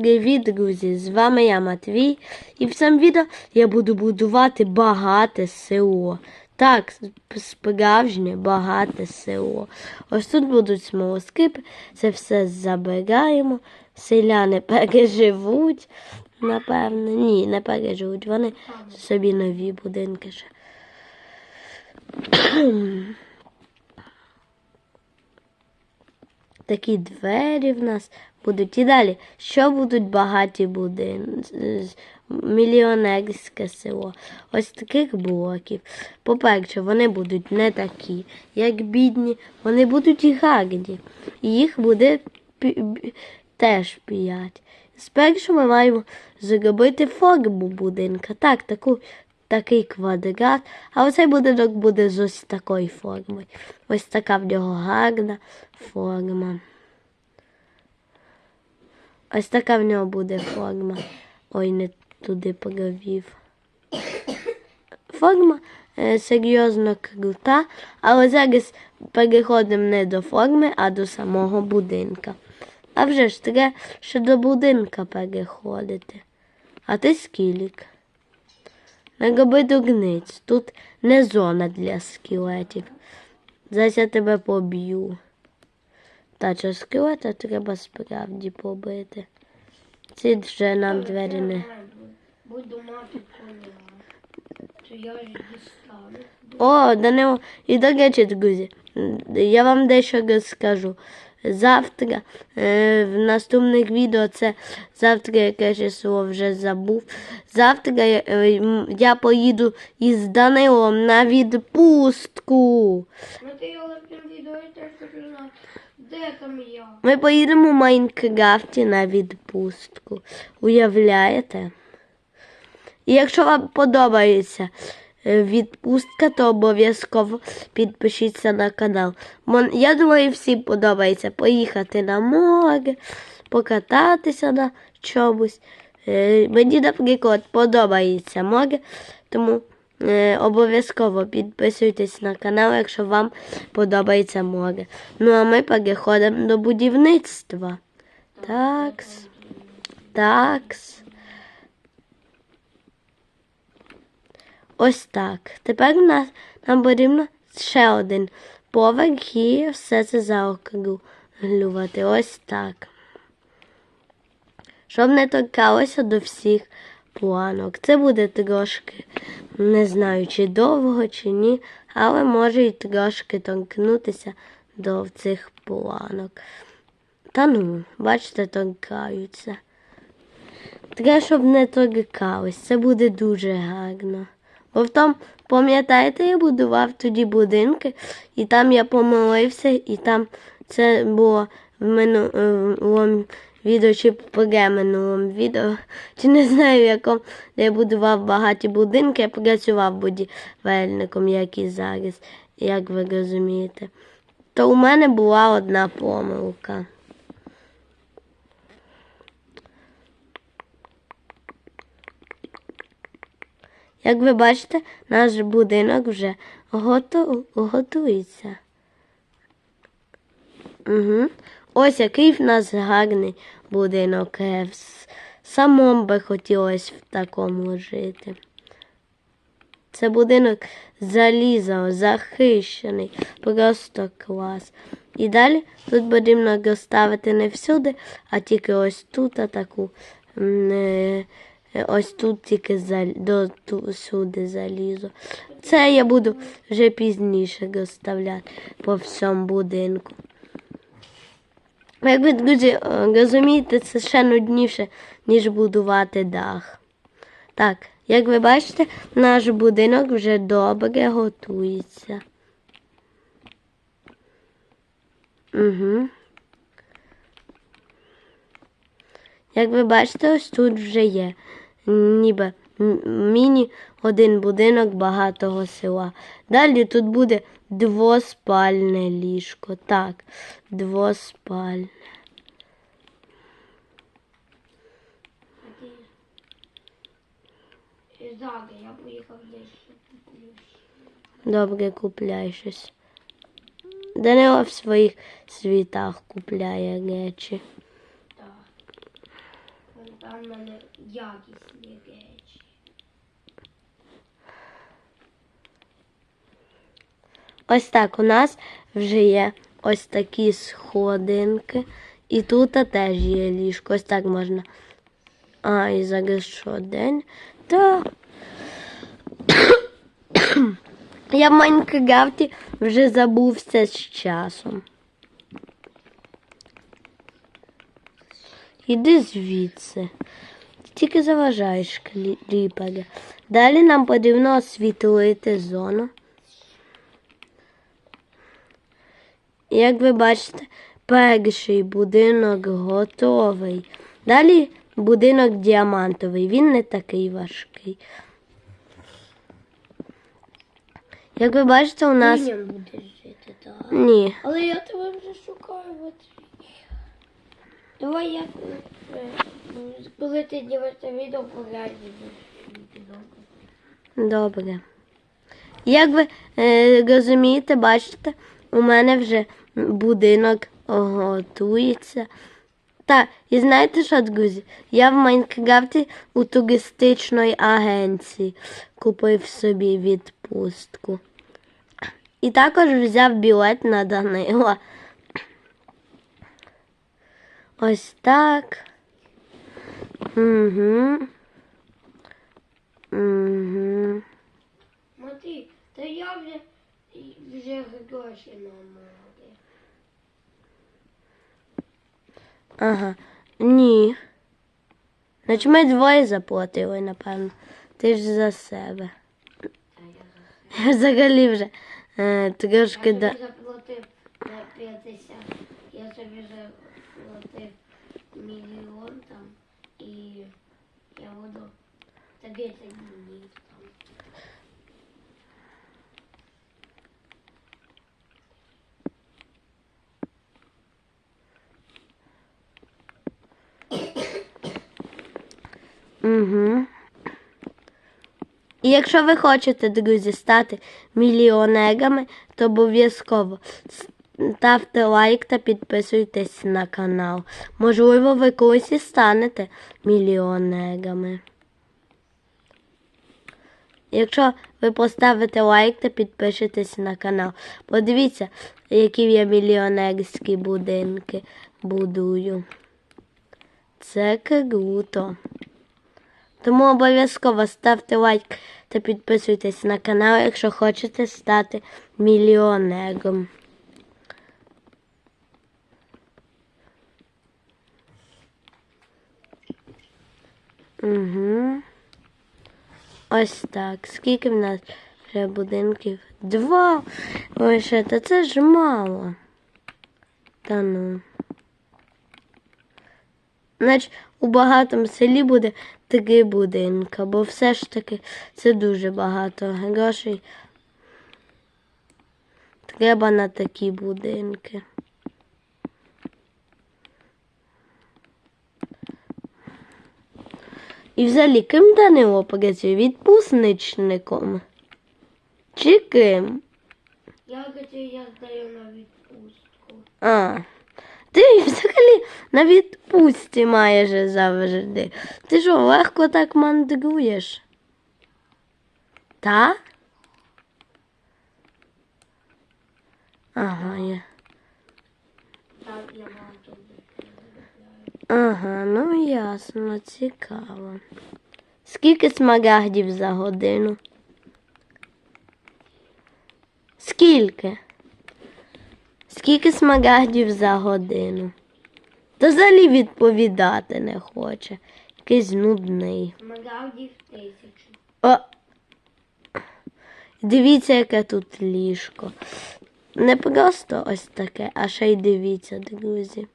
Привіт, друзі! З вами я Матвій, і в цьому відео я буду будувати багате село. Так, справжнє багате село. Ось тут будуть смолоскипи, це все забираємо. Селяни переживуть, напевно. Ні, не переживуть. Вони собі нові будинки ще. Такі двері в нас будуть. І далі, що будуть багаті будинки, мільйонерське село. Ось таких блоків. По-перше, вони будуть не такі, як бідні, вони будуть і гарні. І їх буде теж п'ять. Спершу ми маємо зробити форму будинка. Так, таку, такий квадрат. А оцей будинок буде з ось такої форми. Ось така в нього гарна форма. Ось така в нього буде форма. Ой, не туди провів. Форма е, серйозно крута, але зараз переходимо не до форми, а до самого будинка. А вже ж треба ще до будинка переходити. А ти скілік. Не роби дурниць. Тут не зона для скелетів. Зараз я тебе поб'ю. Та що скелета треба справді побити. Ці вже нам двері не. Буду мати. О, Данило, і до речі, друзі, я вам дещо розкажу. Завтра, е, в наступних відео, це завтра яке число вже забув. Завтра я, е, м, я поїду із Данилом на відпустку. Ну? Ми поїдемо в Майнкрафті на відпустку. Уявляєте? І якщо вам подобається е, відпустка, то обов'язково підпишіться на канал. Я думаю, всім подобається поїхати на море, покататися на чомусь. Е, Мені, наприклад, подобається море, тому е, обов'язково підписуйтесь на канал, якщо вам подобається море. Ну а ми переходимо до будівництва. Такс. Такс. Ось так. Тепер нас нам потрібно ще один поверх і все це заокруглювати. Ось так. Щоб не торкалося до всіх планок. Це буде трошки, не знаю, чи довго, чи ні, але може і трошки торкнутися до цих планок. Та ну, бачите, торкаються. Треба, щоб не торкались. Це буде дуже гарно. Бо тому, пам'ятаєте, я будував тоді будинки, і там я помилився, і там це було в минулому відео чи минулому відео. Чи не знаю, в якому я будував багаті будинки, я працював будівельником, як і зараз, як ви розумієте. То у мене була одна помилка. Як ви бачите, наш будинок вже готу... готується. Угу. Ось який в нас гарний будинок. Е, Самому би хотілося в такому жити. Це будинок заліза, захищений, просто клас. І далі тут потрібно розставити не всюди, а тільки ось тут а таку. Е, Ось тут тільки зал... до сюди залізо. Це я буду вже пізніше розставляти по всьому будинку. Як ви, е, розумієте, це ще нудніше, ніж будувати дах. Так, як ви бачите, наш будинок вже добре готується. Угу. Як ви бачите, ось тут вже є ніби міні один будинок багатого села. Далі тут буде двоспальне ліжко. Так, двоспальне. Я поїхав. Добре, купляй щось. Данило в своїх світах купляє речі. Там в мене якісні речі. Ось так у нас вже є ось такі сходинки. І тут теж є ліжко. Ось так можна. А, і зараз що день? Так. Я в Майнкрафті вже забувся з часом. Іди звідси. Тільки заважаєш кліпери. Далі нам потрібно освітлити зону. Як ви бачите, перший будинок готовий. Далі будинок діамантовий. Він не такий важкий. Як ви бачите, у нас. Ні. Але я тебе вже шукаю в. Давай я, е, коли ти дивишся відео, поглянь. Добре. Як ви е, розумієте, бачите, у мене вже будинок готується. Та, і знаєте що, друзі? Я в Майнкрафті у туристичної агенції купив собі відпустку. І також взяв білет на Данила. Ось так. Угу. Угу. Смотри, та я вже, вже гроші намали. Ага. Ні. Значить ми двоє заплатили, напевно. Ти ж за себе. Та я взагалі вже е, трошки Я да. заплатив на 50. Я собі заплатив мільйон там і я буду 30 днів там. Угу. І якщо ви хочете, друзі, стати мільйонерами, то обов'язково ставте лайк та підписуйтесь на канал. Можливо, ви колись і станете мільйонерами. Якщо ви поставите лайк та підпишетесь на канал, подивіться, які я мільйонерські будинки будую. Це круто. Тому обов'язково ставте лайк та підписуйтесь на канал, якщо хочете стати мільйонером. Угу. Ось так. Скільки в нас вже будинків? Два. Лише, та це ж мало. Та ну. Значить, у багатому селі буде три будинка, бо все ж таки це дуже багато грошей. Треба на такі будинки. І взагалі, ким Данило працює? Відпусничником? Чи ким? Я хочу, я здаю на відпустку. А. Ти взагалі на відпустці майже завжди. Ти що, легко так мандруєш? Та? Ага, я. Так, я багато Ага, ну ясно, цікаво. Скільки смарагдів за годину? Скільки? Скільки смарагдів за годину? Та взагалі відповідати не хоче. Якийсь нудний. Смарагдів тисячу. О! Дивіться, яке тут ліжко. Не просто ось таке, а ще й дивіться, друзі.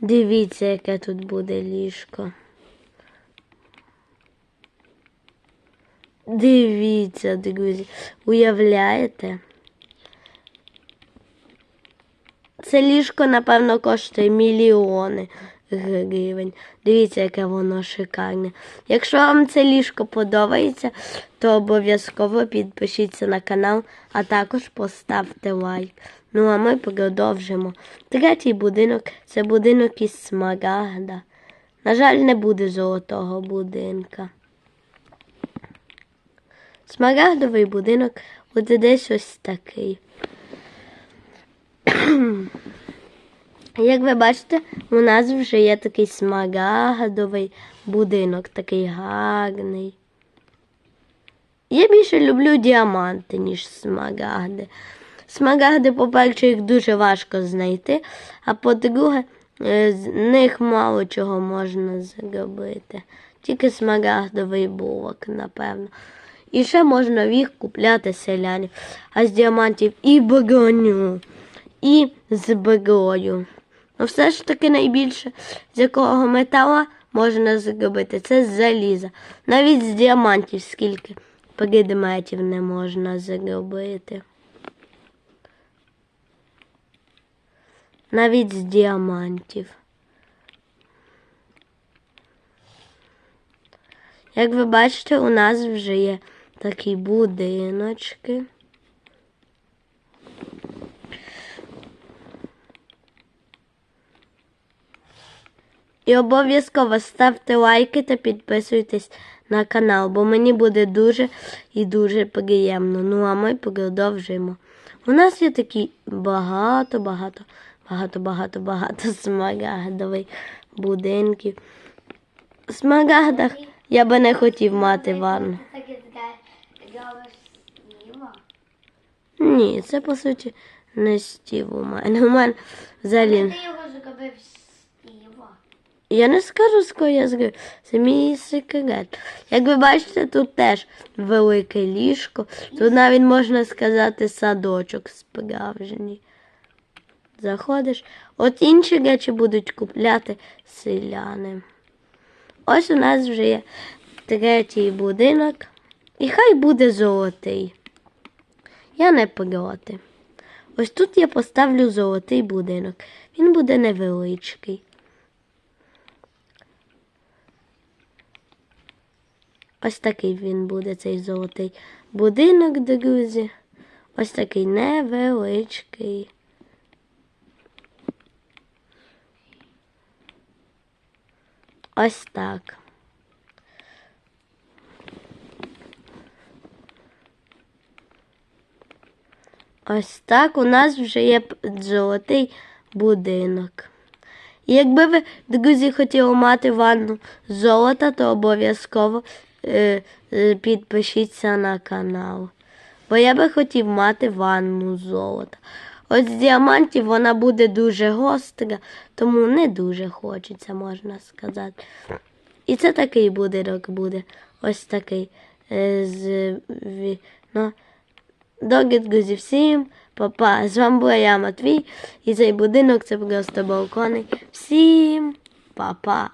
Дивіться, яке тут буде ліжко. Дивіться, друзі. Уявляєте? Це ліжко, напевно, коштує мільйони гривень. Дивіться, яке воно шикарне. Якщо вам це ліжко подобається, то обов'язково підпишіться на канал, а також поставте лайк. Ну а ми продовжимо. Третій будинок це будинок із смарагда. На жаль, не буде золотого будинка. Смарагдовий будинок буде десь ось такий. Як ви бачите, у нас вже є такий смарагдовий будинок, такий гарний. Я більше люблю діаманти, ніж смарагди. Смарагди, по-перше, їх дуже важко знайти, а по-друге, е, з них мало чого можна зробити. Тільки смарагдовий булок, напевно. І ще можна їх купляти селянів, а з діамантів і броню, і зброю. Ну, все ж таки найбільше, з якого метала можна зробити, це з заліза. Навіть з діамантів скільки предметів не можна зробити. Навіть з діамантів. Як ви бачите, у нас вже є такі будиночки. І обов'язково ставте лайки та підписуйтесь на канал, бо мені буде дуже і дуже приємно. Ну а ми продовжуємо. У нас є такі багато, багато, багато, багато, багато смарагдових будинків. В смарагдах я би не хотів мати ванну. Ні, це по суті не стів у мене. У мене взагалі. Я не скажу, з кого я зробив. Це мій секрет. Як ви бачите, тут теж велике ліжко. Тут навіть можна сказати садочок справжній. Заходиш. От інші речі будуть купляти селяни. Ось у нас вже є третій будинок. І хай буде золотий. Я не проти. Ось тут я поставлю золотий будинок. Він буде невеличкий. Ось такий він буде, цей золотий будинок, друзі. Ось такий невеличкий. Ось так. Ось так у нас вже є золотий будинок. Якби ви, друзі, хотіли мати ванну золота, то обов'язково е, е, підпишіться на канал. Бо я би хотів мати ванну золота. Ось з діамантів вона буде дуже гостра, тому не дуже хочеться, можна сказати. І це такий будинок буде. Ось такий. Е, з, ну, Добрі друзі, всім папа. З вами була я, Матвій, і цей будинок це просто балкони. Всім па-па.